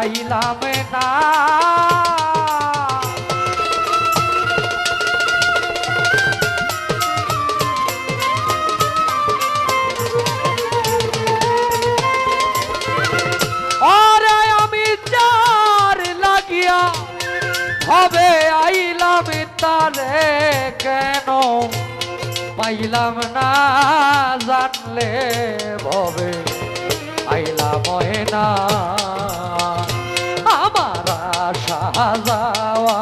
পাইলাম না। হবে আইলাম তারে কেন? পাইলাম না জানলে ভবে আইলাম না। যাওয়া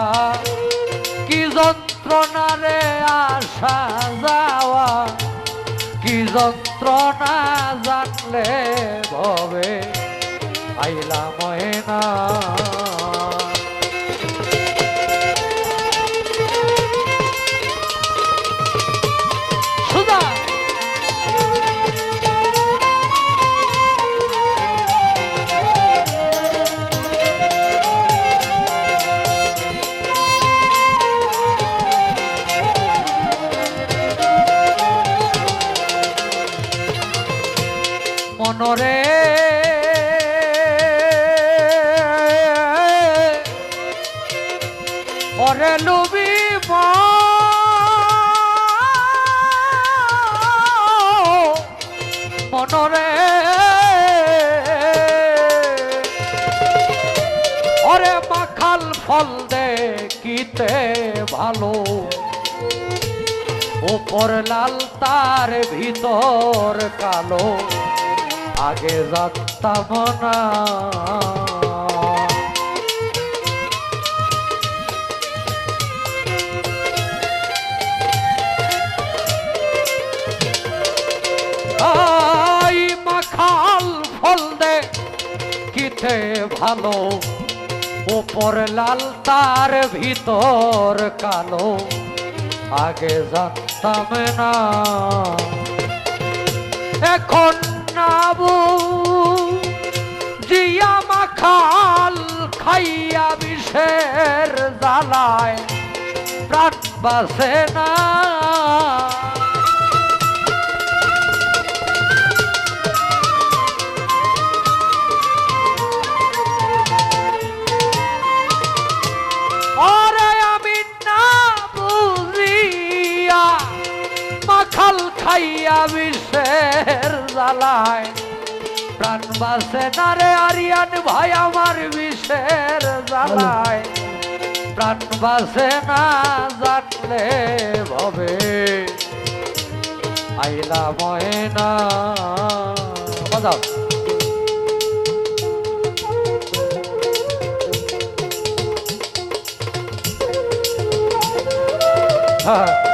কি যন্ত্রণা রে আশা যাওয়া কি যন্ত্রণা জানলে ভবে আইলাম না ওরে লুবি মনরে। ওরে মাখাল ফল দে কিতে ভালো। ওপর লাল তার ভিতর কালো। আগে যাত্তাম না কিতে ভালো, উপর লাল তার, ভিতর কালো। আগে জানতাম না। এখন নাবু জিয়া মাখাল খাইয়া বিষের জ্বালায়, প্রাণ বাসে না। খাইয়া বিষের জ্বালায়। প্রাণ বাসে না রে আরিয়ান ভাই, আমার বিষের জ্বালায়। প্রাণ বাসে না জানলে ভবে। আইলা ময়না। বাজাও। হ্যাঁ।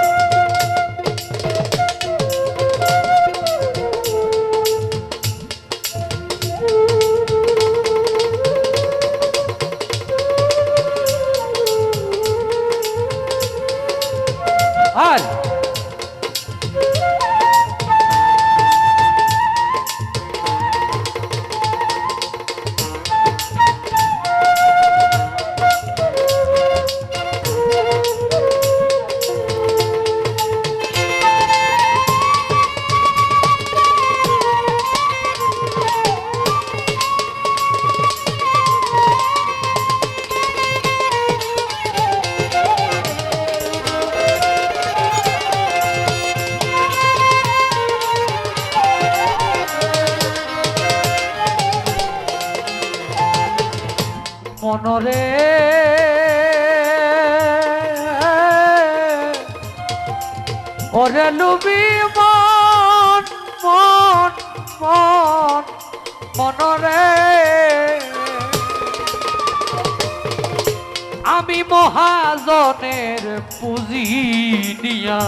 ওরে লুবি মন মন মন মনরে। আমি মহাজনের পুঁজি নিয়া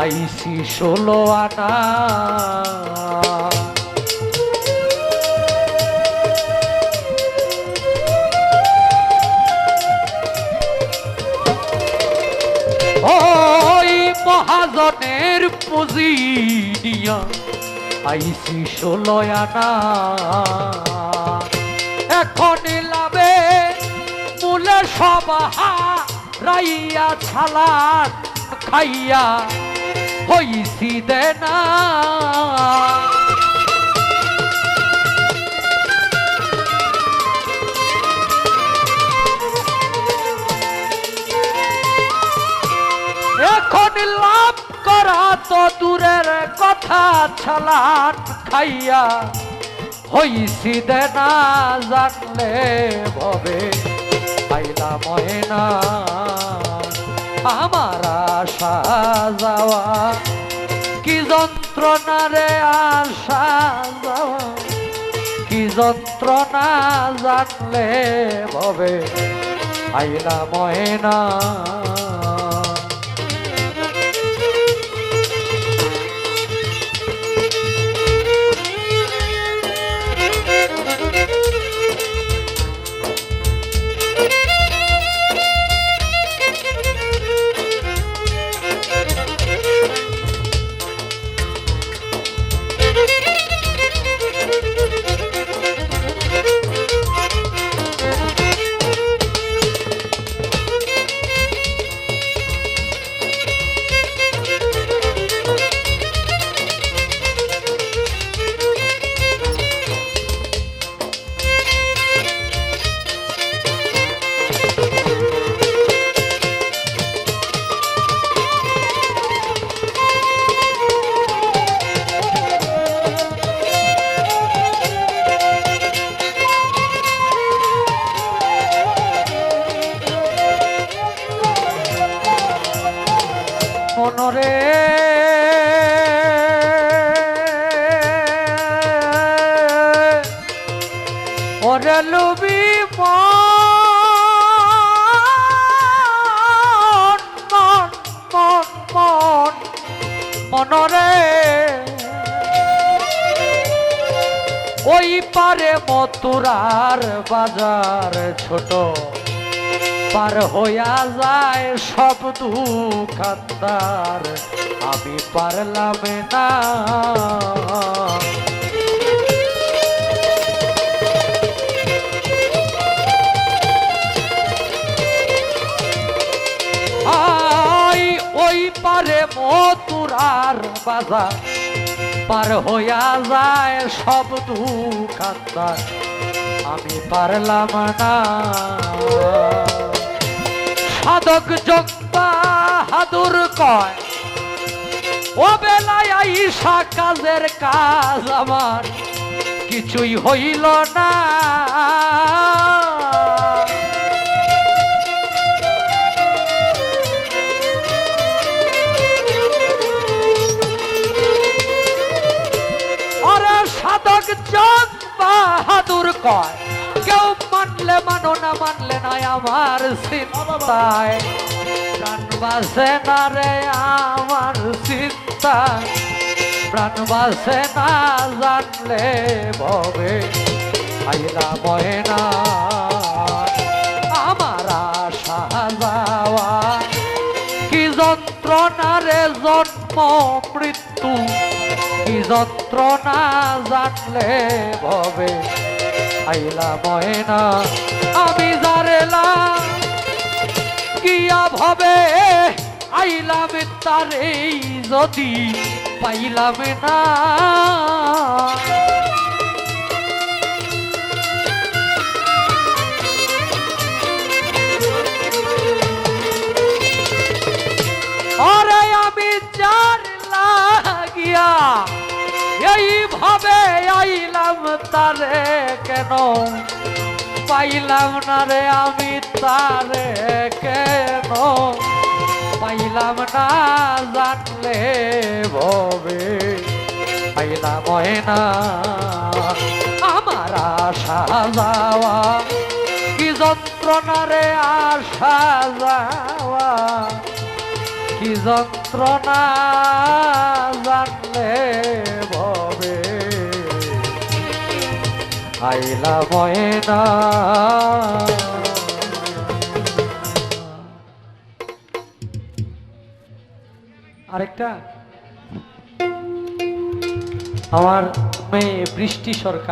আইসি ষোলো আনা। মহাজনের পুঁজি দিয়া আইসি ষোলো আনা। এখন লাভে মূলে সব রাইয়া ছালা খাইয়া হইসি দেনা। মাথা ছালান খাইয়া হইছি দে না জানলে ভবে। পাইলা ময়না, আমার আশা যাওয়া। কি যন্ত্রণা রে আশা যাওয়া। কি যন্ত্রণা জানলে ভবে। আইলা ময়না মনরে ওরে লুবি মন মন মন মন মনরে ওই পারে মতুরার বাজার ছোট। পার হইয়া যায় সব দুখান্দার আমি পারলাম না। ওই পারে মতুরার বাজার। পার হইয়া যায় সব দুখান্দার আমি পারলাম না। সাধক যোগ বাহাদুর কয়, ও বেলায় আইসা কাজের কাজ আমার, কিছুই হইল না। সাধক যোগ বাহাদুর কয় না মানলে নয় আমার চিন্তায়। প্রাণ বাসে না রে আমার চিন্তা প্রাণ বাসে না জানলে ভবে। আইলা ময়না, আমার আশা যাওয়া। কি যন্ত্রণা রে জন্ম মৃত্যু? কি যন্ত্রণা জানলে ভবে? আইলা ময়না আমি জারেলা কিয়া ভবে আইলাম তারে যদি পাইলাম না আরে আমি চার লাগিয়া এইভাবে আইলাম তারে কেন পাইলাম না রে আমি তারে কেন? পাইলাম না জানলে ভবে। পাইলাম না। আমার আশা যাওয়া, কি যন্ত্রণা রে আশা যাওয়া? কি যন্ত্রণা জানলে আইলা ময়না। আরেকটা। আমার মেয়ে বৃষ্টি সরকার।